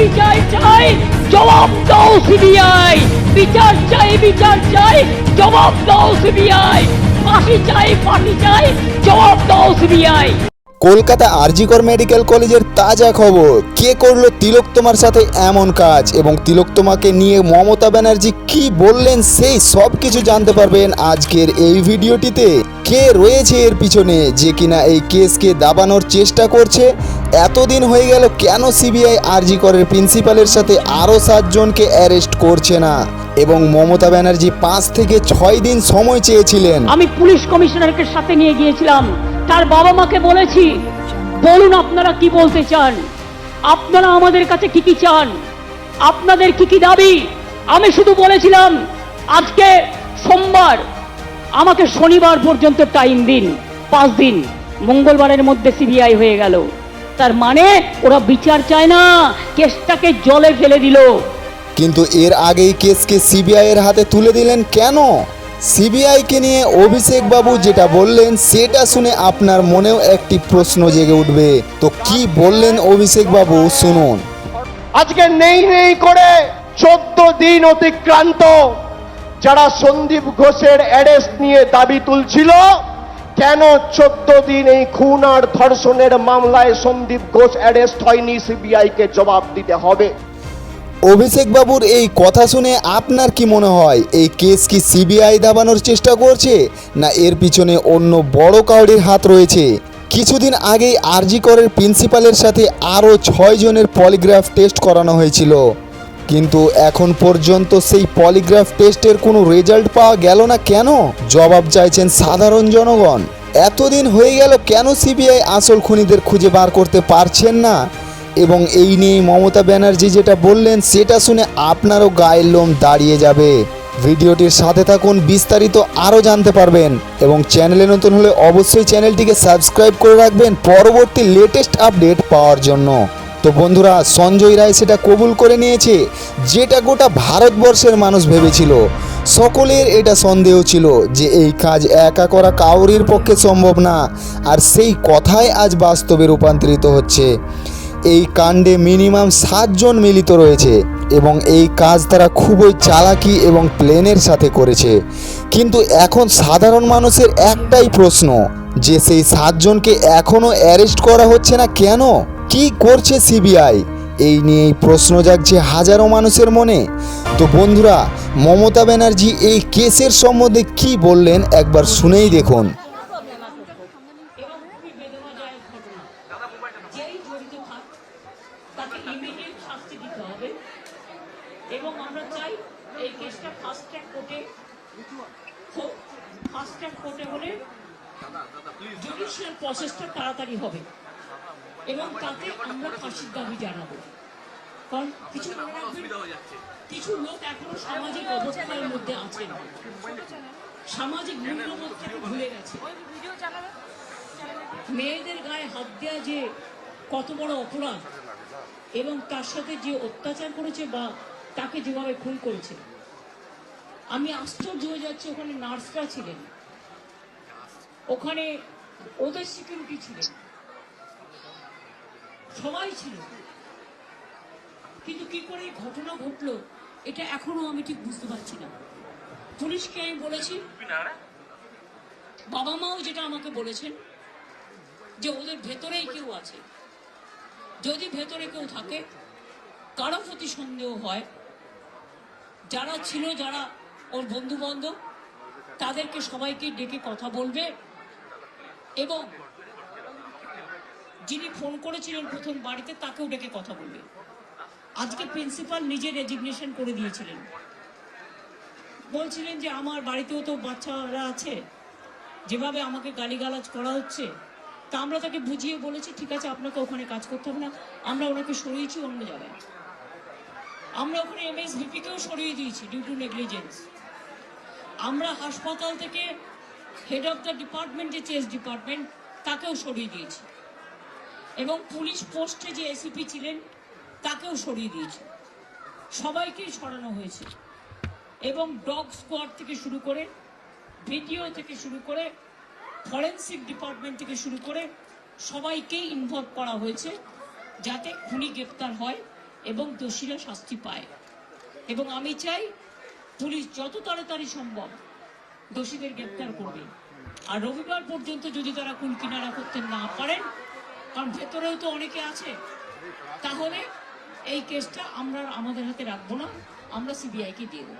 বিচার চাই, জবাব দাও সিবিআই। বিচার চাই বিচার চাই, জবাব দাও সিবিআই। ফাঁসি চাই ফাঁসি চাই, জবাব দাও সিবিআই। কলকাতা আরজিকর মেডিকেল কলেজের তাজা খবর। কে করল তিলোত্তমার সাথে এমন কাজ? এবং তিলোত্তমাকে নিয়ে মমতা ব্যানার্জি কি বললেন সেই সব কিছু জানতে পারবেন আজকের এই ভিডিওটিতে। কে রয়েছে এর পিছনে? যে কিনা এই কেসকে দাবানোর চেষ্টা করছে? এতদিন হয়ে গেল কেন সিবিআই আরজিকরের প্রিন্সিপালের সাথে আরও সাতজনকে অ্যারেস্ট করছে না? এবং মমতা ব্যানার্জি পাঁচ থেকে ছয় দিন সময় চেয়েছিলেন। আমি পুলিশ কমিশনারকে সাথে নিয়ে গিয়েছিলাম। তার বাবা মাকে বলেছি, বলুন আপনারা কি বলতে চান? আপনারা আমাদের কাছে কি কি চান? আপনাদের কি কি দাবি? আমি শুধু বলেছিলাম, আজকে সোমবার, আমাকে শনিবার পর্যন্ত টাইম দিন, পাঁচ দিন। মঙ্গলবারের মধ্যে সিবিআই হয়ে গেল। তার মানে ওরা বিচার চায় না, কেসটাকে জলে ফেলে দিল। কিন্তু এর আগেই কেসকে সিবিআই এর হাতে তুলে দিলেন কেন? সিবিআইকে নিয়ে অভিষেক বাবু যেটা বললেন, সেটা শুনে আপনার মনেও একটি প্রশ্ন জেগে উঠবে। তো কি বললেন অভিষেক বাবু? শুনুন। আজকে নেই নেই করে চোদ্দ দিন অতিক্রান্ত। যারা সন্দীপ ঘোষের অ্যারেস্ট নিয়ে দাবি তুলছিল, কেন চোদ্দ দিন এই খুন আর ধর্ষণের মামলায় সন্দীপ ঘোষ অ্যারেস্ট হয়নি? সিবিআই কে জবাব দিতে হবে। অভিষেক বাবুর এই কথা শুনে আপনার কি মনে হয়, এই কেস কি সিবিআই দাবানোর চেষ্টা করছে, না এর পিছনে অন্য বড় কাউরির হাত রয়েছে? কিছুদিন আগেই আরজি করের প্রিন্সিপালের সাথে আরও ছয় জনের পলিগ্রাফ টেস্ট করানো হয়েছিল। কিন্তু এখন পর্যন্ত সেই পলিগ্রাফ টেস্টের কোনো রেজাল্ট পাওয়া গেল না কেন? জবাব চাইছেন সাধারণ জনগণ। এতদিন হয়ে গেল কেন সিবিআই আসল খুনিদের খুঁজে বার করতে পারছেন না? এবং এই নিয়ে মমতা ব্যানার্জি যেটা বললেন, সেটা শুনে আপনারও গায়ের লোম দাঁড়িয়ে যাবে। ভিডিওটির সাথে থাকুন, বিস্তারিত আরও জানতে পারবেন এবং চ্যানেলে নতুন হলে অবশ্যই চ্যানেলটিকে সাবস্ক্রাইব করে রাখবেন পরবর্তী লেটেস্ট আপডেট পাওয়ার জন্য। তো বন্ধুরা, সঞ্জয় রায় সেটা কবুল করে নিয়েছে, যেটা গোটা ভারতবর্ষের মানুষ ভেবেছিল। সকলের এটা সন্দেহ ছিল যে এই কাজ একা করা কাউরির পক্ষে সম্ভব না, আর সেই কথাই আজ বাস্তবে রূপান্তরিত হচ্ছে। এই কাণ্ডে মিনিমাম সাতজন মিলিত রয়েছে এবং এই কাজ তারা খুবই চালাকি এবং প্লেনের সাথে করেছে। কিন্তু এখন সাধারণ মানুষের একটাই প্রশ্ন, যে সেই সাতজনকে এখনও অ্যারেস্ট করা হচ্ছে না কেন? কি করছে সিবিআই? এই নিয়েই প্রশ্ন জাগছে হাজারো মানুষের মনে। তো বন্ধুরা, মমতা ব্যানার্জি এই কেসের সম্বন্ধে কি বললেন একবার শুনেই দেখুন এবং খুবই বেদনাদায়ক ঘটনা যেই জড়িত থাক তাকে ইমিডিয়েট শাস্তি দিতে হবে। এবং আমরা চাই এই কেসটা ফাস্ট ট্র্যাক কোর্টে ফাস্ট ট্র্যাক কোর্টে হলে জুডিশিয়াল প্রসেসটা তাড়াতাড়ি হবে। এবং তাতে আমরা ফাঁসির দাবি জানাব। কারণ কিছু কিছু লোক এখনও সামাজিক অবস্থার মধ্যে আছেন সামাজিক মূল্যবোধটাকে ভুলে গেছে। মেয়েদের গায়ে হাত দেওয়া যে কত বড় অপরাধ এবং তার সাথে যে অত্যাচার করেছে বা তাকে যেভাবে খুন করেছে। আমি আশ্চর্য হয়ে যাচ্ছি, ওখানে নার্সরা ছিলেন। ওখানে ওদের সিকিউরিটি ছিলেন। সবাই ছিল কিন্তু কি করে এই ঘটনা ঘটলো, এটা এখনও আমি ঠিক বুঝতে পারছি না। পুলিশকে আমি বলেছি বাবা মাও যেটা আমাকে বলেছেন, যে ওদের ভেতরেই কেউ আছে। যদি ভেতরে কেউ থাকে, কারও প্রতি সন্দেহ হয়, যারা ছিল, যারা ওর বন্ধু বান্ধব তাদেরকে সবাইকে ডেকে কথা বলবে এবং যিনি ফোন করেছিলেন প্রথম বাড়িতে, তাকেও ডেকে কথা বলবে। আজকে প্রিন্সিপাল নিজে রেজিগনেশন করে দিয়েছিলেন। বলছিলেন যে, আমার বাড়িতেও তো বাচ্চারা আছে। যেভাবে আমাকে গালিগালাজ করা হচ্ছে তা আমরা তাকে বুঝিয়ে বলেছি, ঠিক আছে, আপনাকে ওখানে কাজ করতে হবে না, আমরা ওনাকে সরিয়েছি অন্য জায়গায়। আমরা ওখানে এমএসভিপিকেও সরিয়ে দিয়েছি ডিউ টু নেগলিজেন্স আমরা হাসপাতাল থেকে হেড অফ দ্য ডিপার্টমেন্ট যে চেস ডিপার্টমেন্ট তাকেও সরিয়ে দিয়েছি। এবং পুলিশ পোস্টে যে এসিপি ছিলেন, তাকেও সরিয়ে দিয়েছি। সবাইকেই সরানো হয়েছে। এবং ডগ স্কোয়াড থেকে শুরু করে ভিডিও থেকে শুরু করে ফরেন্সিক ডিপার্টমেন্ট থেকে শুরু করে সবাইকেই ইনভলভ করা হয়েছে যাতে খুনি গ্রেপ্তার হয় এবং দোষীরা শাস্তি পায়। এবং আমি চাই পুলিশ যত তাড়াতাড়ি সম্ভব দোষীদের গ্রেপ্তার করবে। আর রবিবার পর্যন্ত যদি তারা কুল কিনারা করতে না পারেন, কারণ ভেতরেও তো অনেকে আছে, তাহলে এই কেসটা আমরা, আমাদের হাতে রাখব না, আমরা সিবিআইকে দিয়ে দেবো।